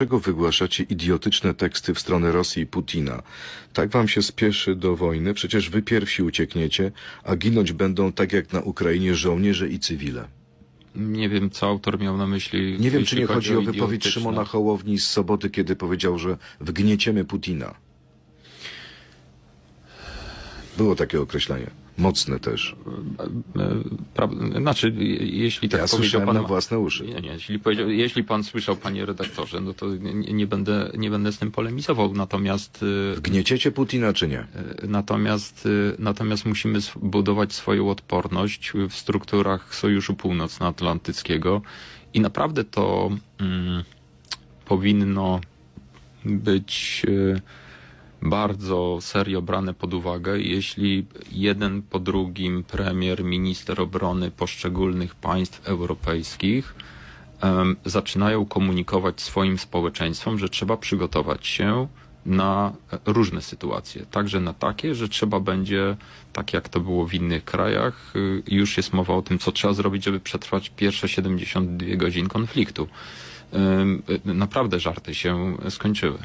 Dlaczego wygłaszacie idiotyczne teksty w stronę Rosji i Putina? Tak wam się spieszy do wojny? Przecież wy pierwsi uciekniecie, a ginąć będą tak jak na Ukrainie żołnierze i cywile. Nie wiem, co autor miał na myśli. Nie wiem, czy nie chodzi o wypowiedź idiotyczne. Szymona Hołowni z soboty, kiedy powiedział, że wgnieciemy Putina. Było takie określenie. Mocne też. E, pra- Znaczy, je- jeśli tak Ja powiedział słyszałem pan... na własne uszy. Nie, nie, jeśli, powiedział, jeśli pan słyszał, panie redaktorze, no to nie, nie, będę, nie będę z tym polemizował, natomiast... e, Wgnieciecie Putina, czy nie? Natomiast, y, natomiast musimy budować swoją odporność w strukturach Sojuszu Północnoatlantyckiego i naprawdę to mm, powinno być y, bardzo serio brane pod uwagę, jeśli jeden po drugim premier, minister obrony poszczególnych państw europejskich em, zaczynają komunikować swoim społeczeństwom, że trzeba przygotować się na różne sytuacje. Także na takie, że trzeba będzie, tak jak to było w innych krajach, y, już jest mowa o tym, co trzeba zrobić, żeby przetrwać pierwsze 72 godzin konfliktu. Y, Naprawdę żarty się skończyły.